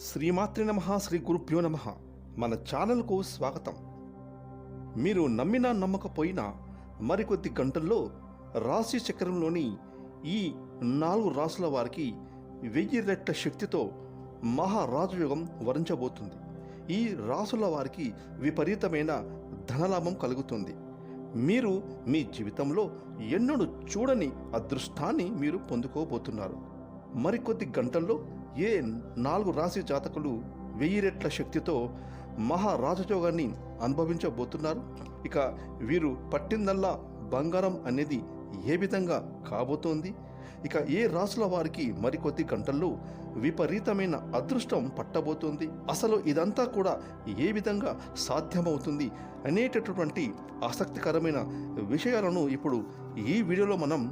శ్రీమాత్రి నమ శ్రీ గురుభ్యో నమ. మన ఛానల్కు స్వాగతం. మీరు నమ్మినా నమ్మకపోయినా మరికొద్ది గంటల్లో రాశి చక్రంలోని ఈ నాలుగు రాసుల వారికి వెయ్యి రెట్ల శక్తితో మహారాజయోగం వరించబోతుంది. ఈ రాసుల వారికి విపరీతమైన ధనలాభం కలుగుతుంది. మీరు మీ జీవితంలో ఎన్నడూ చూడని అదృష్టాన్ని మీరు పొందుకోబోతున్నారు. మరికొద్ది గంటల్లో ఏ నాలుగు రాశి జాతకులు వెయ్యి రెట్ల శక్తితో మహారాజయోగాన్ని అనుభవించబోతున్నారు? ఇక వీరు పట్టిందల్లా బంగారం అనేది ఏ విధంగా కాబోతోంది? ఇక ఏ రాసుల వారికి మరికొద్ది గంటల్లో విపరీతమైన అదృష్టం పట్టబోతోంది? అసలు ఇదంతా కూడా ఏ విధంగా సాధ్యమవుతుంది అనేటటువంటి ఆసక్తికరమైన విషయాలను ఇప్పుడు ఈ వీడియోలో మనం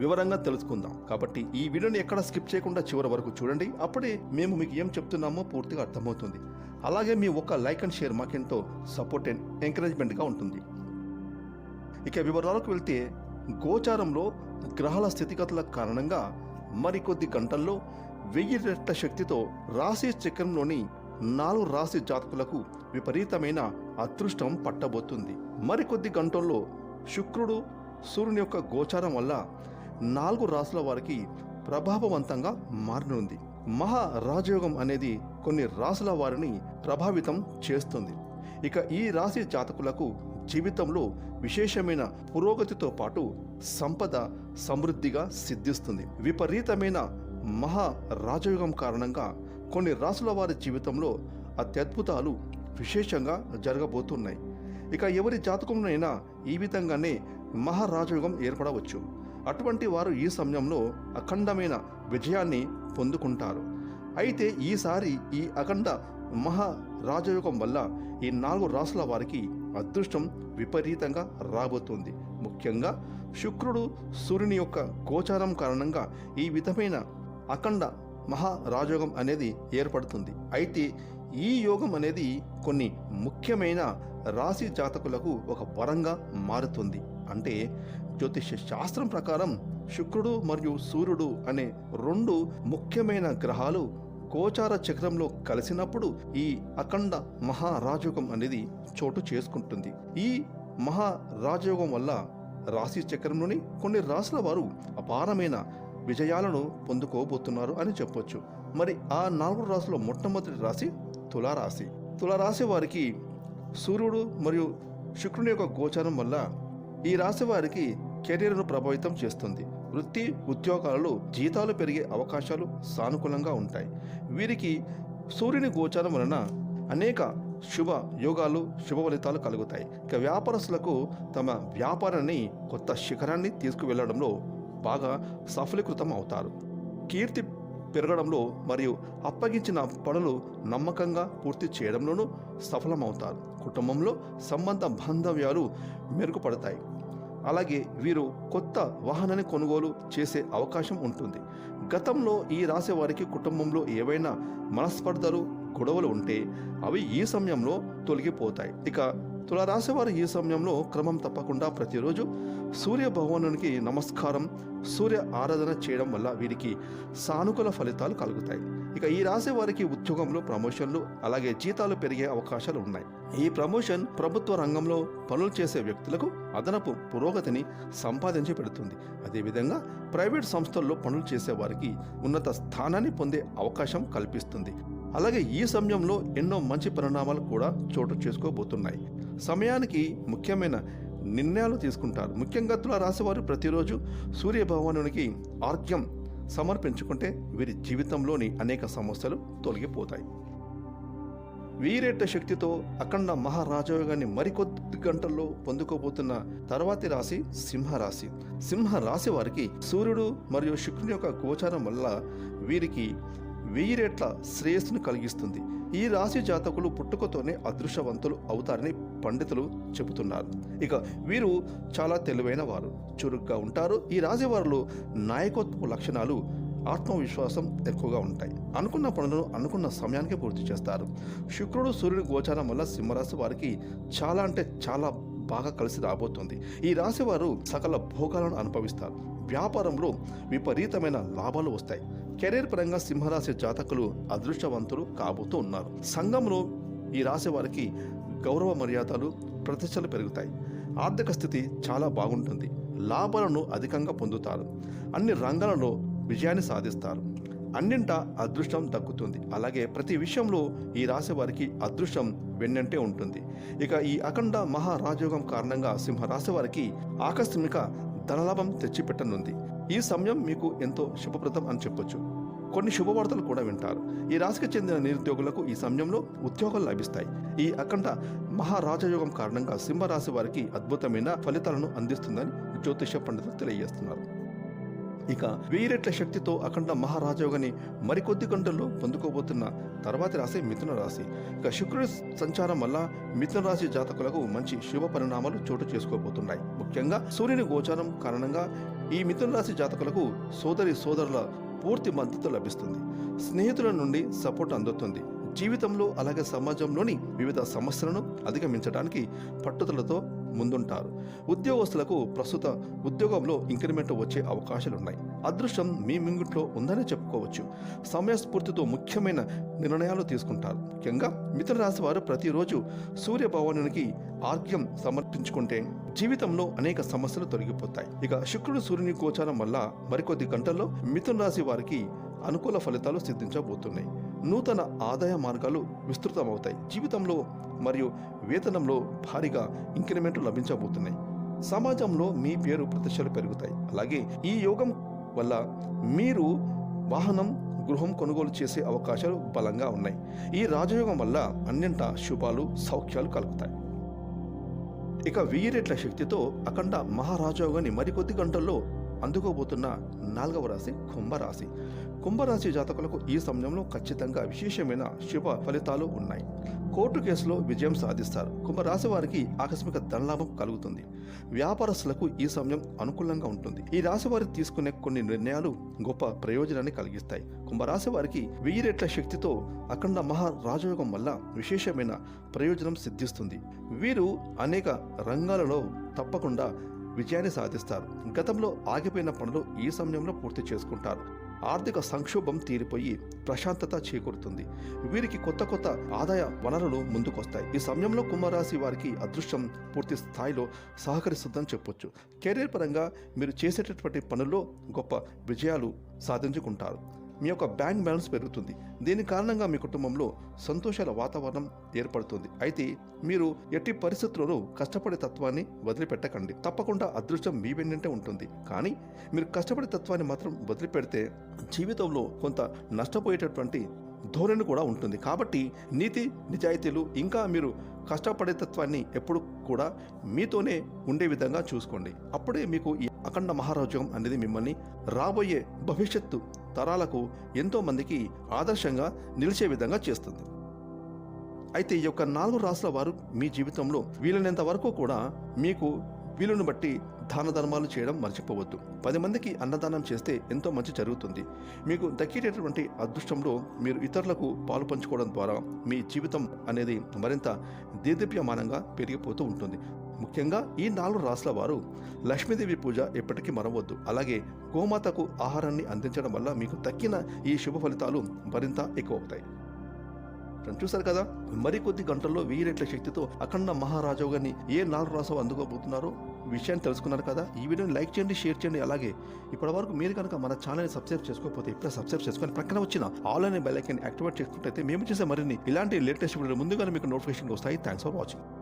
వివరంగా తెలుసుకుందాం. కాబట్టి ఈ వీడియోని ఎక్కడ స్కిప్ చేయకుండా చివరి వరకు చూడండి. అప్పుడే మేము మీకు ఏం చెప్తున్నామో పూర్తిగా అర్థమవుతుంది. అలాగే మీ ఒక్క లైక్ అండ్ షేర్ మాకెంతో సపోర్ట్ అండ్ ఎంకరేజ్మెంట్గా ఉంటుంది. ఇక వివరాలకు వెళ్తే గోచారంలో గ్రహాల స్థితిగతుల కారణంగా మరికొద్ది గంటల్లో వెయ్యి రెట్ల శక్తితో రాశి చక్రంలోని నాలుగు రాశి జాతకులకు విపరీతమైన అదృష్టం పట్టబోతుంది. మరికొద్ది గంటల్లో శుక్రుడు సూర్యుని యొక్క గోచారం వల్ల నాలుగు రాసుల వారికి ప్రభావవంతంగా మారనుంది. మహా రాజయోగం అనేది కొన్ని రాసుల వారిని ప్రభావితం చేస్తుంది. ఇక ఈ రాశి జాతకులకు జీవితంలో విశేషమైన పురోగతితో పాటు సంపద సమృద్ధిగా సిద్ధిస్తుంది. విపరీతమైన మహా రాజయోగం కారణంగా కొన్ని రాసుల వారి జీవితంలో అత్యద్భుతాలు విశేషంగా జరగబోతున్నాయి. ఇక ఎవరి జాతకంలోనైనా ఈ విధంగానే మహారాజయోగం ఏర్పడవచ్చు. అటువంటి వారు ఈ సమయంలో అఖండమైన విజయాన్ని పొందుకుంటారు. అయితే ఈసారి ఈ అఖండ మహారాజయోగం వల్ల ఈ నాలుగు రాసుల వారికి అదృష్టం విపరీతంగా రాబోతుంది. ముఖ్యంగా శుక్రుడు సూర్యుని యొక్క గోచారం కారణంగా ఈ విధమైన అఖండ మహా రాజయోగం అనేది ఏర్పడుతుంది. అయితే ఈ యోగం అనేది కొన్ని ముఖ్యమైన రాశి జాతకులకు ఒక వరంగా మారుతుంది. అంటే జ్యోతిష శాస్త్రం ప్రకారం శుక్రుడు మరియు సూర్యుడు అనే రెండు ముఖ్యమైన గ్రహాలు గోచార చక్రంలో కలిసినప్పుడు ఈ అఖండ మహారాజయోగం అనేది చోటు చేసుకుంటుంది. ఈ మహారాజయోగం వల్ల రాశి చక్రంలోని కొన్ని రాశుల వారు అపారమైన విజయాలను పొందుకోబోతున్నారు అని చెప్పొచ్చు. మరి ఆ నాలుగు రాశుల మొట్టమొదటి రాశి తులారాశి. తులారాశి వారికి సూర్యుడు మరియు శుక్రుని యొక్క గోచారం వల్ల ఈ రాశి వారికి కెరీర్ను ప్రభావితం చేస్తుంది. వృత్తి ఉద్యోగాలలో జీతాలు పెరిగే అవకాశాలు సానుకూలంగా ఉంటాయి. వీరికి సూర్యుని గోచారం వలన అనేక శుభ యోగాలు శుభ ఫలితాలు కలుగుతాయి. ఇక వ్యాపారస్తులకు తమ వ్యాపారాన్ని కొత్త శిఖరాన్ని తీసుకువెళ్ళడంలో బాగా సఫలీకృతం అవుతారు. కీర్తి పెరగడంలో మరియు అప్పగించిన పనులు నమ్మకంగా పూర్తి చేయడంలోనూ సఫలమవుతారు. కుటుంబంలో సంబంధ బాంధవ్యాలు మెరుగుపడతాయి. అలాగే వీరు కొత్త వాహనాన్ని కొనుగోలు చేసే అవకాశం ఉంటుంది. గతంలో ఈ రాసే వారికి కుటుంబంలో ఏవైనా మనస్పర్ధలు గొడవలు ఉంటే అవి ఈ సమయంలో తొలగిపోతాయి. ఇక తులారాశి వారు ఈ సమయంలో క్రమం తప్పకుండా ప్రతిరోజు సూర్య భగవానునికి నమస్కారం సూర్య ఆరాధన చేయడం వల్ల వీరికి సానుకూల ఫలితాలు కలుగుతాయి. ఇక ఈ రాశి వారికి ఉద్యోగంలో ప్రమోషన్లు అలాగే జీతాలు పెరిగే అవకాశాలు ఉన్నాయి. ఈ ప్రమోషన్ ప్రభుత్వ రంగంలో పనులు చేసే వ్యక్తులకు అదనపు పురోగతిని సంపాదించి పెడుతుంది. అదేవిధంగా ప్రైవేట్ సంస్థల్లో పనులు చేసే వారికి ఉన్నత స్థానాన్ని పొందే అవకాశం కల్పిస్తుంది. అలాగే ఈ సమయంలో ఎన్నో మంచి పరిణామాలు కూడా చోటు చేసుకోబోతున్నాయి. సమయానికి ముఖ్యమైన నిర్ణయాలు తీసుకుంటారు. ముఖ్యంగా తుల రాశివారు ప్రతిరోజు సూర్య భగవానునికి ఆర్ఘ్యం సమర్పించుకుంటే వీరి జీవితంలోని అనేక సమస్యలు తొలగిపోతాయి. వీరెట్ట శక్తితో అఖండ మహారాజయోగాన్ని మరికొద్ది గంటల్లో పొందుకోబోతున్న తర్వాతి రాశి సింహరాశి. సింహరాశి వారికి సూర్యుడు మరియు శుక్రుని యొక్క గోచారం వల్ల వీరికి వెయ్యి రెట్ల శ్రేయస్సును కలిగిస్తుంది. ఈ రాశి జాతకులు పుట్టుకతోనే అదృష్టవంతులు అవుతారని పండితులు చెబుతున్నారు. ఇక వీరు చాలా తెలివైన వారు. చురుగ్గా ఉంటారు. ఈ రాశి వారిలో నాయకత్వ లక్షణాలు ఆత్మవిశ్వాసం ఎక్కువగా ఉంటాయి. అనుకున్న పనులను అనుకున్న సమయానికి పూర్తి చేస్తారు. శుక్రుడు సూర్యుడు గోచారం వల్ల సింహరాశి వారికి చాలా అంటే చాలా బాగా కలిసి రాబోతుంది. ఈ రాశి వారు సకల భోగాలను అనుభవిస్తారు. వ్యాపారంలో విపరీతమైన లాభాలు వస్తాయి. కెరీర్ పరంగా సింహరాశి జాతకులు అదృష్టవంతులు కాబోతూ ఉన్నారు. సంఘంలో ఈ రాశి వారికి గౌరవ మర్యాదలు ప్రతిష్టలు పెరుగుతాయి. ఆర్థిక స్థితి చాలా బాగుంటుంది. లాభాలను అధికంగా పొందుతారు. అన్ని రంగాలలో విజయాన్ని సాధిస్తారు. అన్నింట అదృష్టం దక్కుతుంది. అలాగే ప్రతి విషయంలో ఈ రాశి వారికి అదృష్టం వెన్నంటే ఉంటుంది. ఇక ఈ అఖండ మహారాజయోగం కారణంగా సింహరాశి వారికి ఆకస్మిక ధనలాభం తెచ్చిపెట్టనుంది. ఈ సమయం మీకు ఎంతో శుభప్రదం అని చెప్పొచ్చు. కొన్ని శుభవార్తలు కూడా వింటారు. ఈ రాశికి చెందిన నిరుద్యోగులకు ఈ సమయంలో ఉద్యోగాలు లభిస్తాయి. ఈ అఖండ మహారాజయోగం కారణంగా సింహరాశి వారికి అద్భుతమైన ఫలితాలను అందిస్తుందని జ్యోతిష పండితులు తెలియజేస్తున్నారు. ఇక వెయ్యి శక్తితో అఖండ మహారాజయోగాన్ని మరికొద్ది గంటల్లో పొందుకోబోతున్న తర్వాతి రాశి మిథున రాశి. ఇక శుక్రుడి సంచారం వల్ల మిథున రాశి జాతకులకు మంచి శుభ పరిణామాలు చోటు చేసుకోబోతున్నాయి. ముఖ్యంగా సూర్యుని గోచారం కారణంగా ఈ మిథున రాశి జాతకులకు సోదరి సోదరుల పూర్తి మద్దతు లభిస్తుంది. స్నేహితుల నుండి సపోర్ట్ అందుతుంది. జీవితంలో అలాగే సమాజంలోని వివిధ సమస్యలను అధిగమించడానికి పట్టుదలతో ముందుంటారు. ఉద్యోగస్తులకు ప్రస్తుత ఉద్యోగంలో ఇంక్రిమెంట్ వచ్చే అవకాశాలున్నాయి. అదృష్టం మీ మింగుట్లో ఉందని చెప్పుకోవచ్చు. సమయస్ఫూర్తితో ముఖ్యమైన నిర్ణయాలు తీసుకుంటారు. ముఖ్యంగా మిథున రాశి వారు ప్రతిరోజు సూర్య భవనానికి ఆర్ఘ్యం సమర్పించుకుంటే జీవితంలో అనేక సమస్యలు తొలగిపోతాయి. ఇక శుక్రుడు సూర్యుని గోచారం వల్ల మరికొద్ది గంటల్లో మిథున రాశి వారికి అనుకూల ఫలితాలు సిద్ధించబోతున్నాయి. నూతన ఆదాయ మార్గాలు విస్తృతమవుతాయి. జీవితంలో మరియు వేతనంలో భారీగా ఇంక్రిమెంట్లు లభించబోతున్నాయి. సమాజంలో మీ పేరు ప్రతిష్టలు పెరుగుతాయి. అలాగే ఈ యోగం వల్ల మీరు వాహనం గృహం కొనుగోలు చేసే అవకాశాలు బలంగా ఉన్నాయి. ఈ రాజయోగం వల్ల అన్నింట శుభాలు సౌఖ్యాలు కలుగుతాయి. ఇక వెయ్యి రెట్ల శక్తితో అఖండ మహారాజయోగాన్ని మరికొద్ది గంటల్లో అందుకోబోతున్న నాలుగవ రాశి కుంభరాశి. కుంభరాశి జాతకులకు ఈ సమయంలో ఖచ్చితంగా విశేషమైన శుభ ఫలితాలు ఉన్నాయి. కోర్టు కేసులో విజయం సాధిస్తారు. కుంభరాశి వారికి ఆకస్మిక ధనలాభం కలుగుతుంది. వ్యాపారస్తులకు ఈ సమయం అనుకూలంగా ఉంటుంది. ఈ రాశి వారు తీసుకునే కొన్ని నిర్ణయాలు గొప్ప ప్రయోజనాన్ని కలిగిస్తాయి. కుంభరాశి వారికి వెయ్యి రెట్ల శక్తితో అఖండ మహా రాజయోగం వల్ల విశేషమైన ప్రయోజనం సిద్ధిస్తుంది. వీరు అనేక రంగాలలో తప్పకుండా విజయాన్ని సాధిస్తారు. గతంలో ఆగిపోయిన పనులు ఈ సమయంలో పూర్తి చేసుకుంటారు. ఆర్థిక సంక్షోభం తీరిపోయి ప్రశాంతత చేకూరుతుంది. వీరికి కొత్త కొత్త ఆదాయ వనరులు ముందుకొస్తాయి. ఈ సమయంలో కుంభరాశి వారికి అదృష్టం పూర్తి స్థాయిలో సహకరిస్తుందని చెప్పొచ్చు. కెరీర్ పరంగా మీరు చేసేటటువంటి పనుల్లో గొప్ప విజయాలు సాధించుకుంటారు. మీ యొక్క బ్యాంక్ బ్యాలెన్స్ పెరుగుతుంది. దీని కారణంగా మీ కుటుంబంలో సంతోషాల వాతావరణం ఏర్పడుతుంది. అయితే మీరు ఎట్టి పరిస్థితుల్లోనూ కష్టపడే తత్వాన్ని వదిలిపెట్టకండి. తప్పకుండా అదృష్టం మీ వెన్నంటే ఉంటుంది. కానీ మీరు కష్టపడే తత్వాన్ని మాత్రం వదిలిపెడితే జీవితంలో కొంత నష్టపోయేటటువంటి ధోరణి కూడా ఉంటుంది. కాబట్టి నీతి నిజాయితీలు ఇంకా మీరు కష్టపడే తత్వాన్ని ఎప్పుడు కూడా మీతోనే ఉండే విధంగా చూసుకోండి. అప్పుడే మీకు ఈ అఖండ మహారాజ్యం అనేది మిమ్మల్ని రాబోయే భవిష్యత్తు తరాలకు ఎంతో మందికి ఆదర్శంగా నిలిచే విధంగా చేస్తుంది. అయితే ఈ యొక్క నాలుగు రాసుల వారు మీ జీవితంలో వీలైనంత వరకు కూడా మీకు వీలును బట్టి దాన ధర్మాలు చేయడం మర్చిపోవద్దు. పది మందికి అన్నదానం చేస్తే ఎంతో మంచి జరుగుతుంది. మీకు దక్కేటటువంటి అదృష్టంలో మీరు ఇతరులకు పాలు పంచుకోవడం ద్వారా మీ జీవితం అనేది మరింత దేదీప్యమానంగా పెరిగిపోతూ ఉంటుంది. ముఖ్యంగా ఈ నాలుగు రాసుల వారు లక్ష్మీదేవి పూజ ఎప్పటికీ మరవద్దు. అలాగే గోమాతకు ఆహారాన్ని అందించడం వల్ల మీకు తక్కిన ఈ శుభ ఫలితాలు మరింత ఎక్కువ అవుతాయి. ఫ్రెండ్స్ చూసారు కదా? మరికొద్ది గంటల్లో వెయ్యి రెట్ల శక్తితో అఖండ మహారాజోగాన్ని ఏ నాలుగు రాసావు అందుకోబోతున్నారో విషయాన్ని తెలుసుకున్నారు కదా? ఈ వీడియోని లైక్ చేయండి షేర్ చేయండి. అలాగే ఇప్పటి వరకు మీరు కనుక మన ఛానల్ని సబ్స్క్రైబ్ చేసుకోకపోతే ఇప్పుడే సబ్స్క్రైబ్ చేసుకొని పక్కన వచ్చిన ఆల్ అనే బెల్ ఐకన్ యాక్టివేట్ చేసుకుంటే మేము చేసే మరిన్ని ఇలాంటి లేటెస్ట్ వీడియోలు ముందుగానే మీకు నోటిఫికేషన్ వస్తాయి. Thanks for watching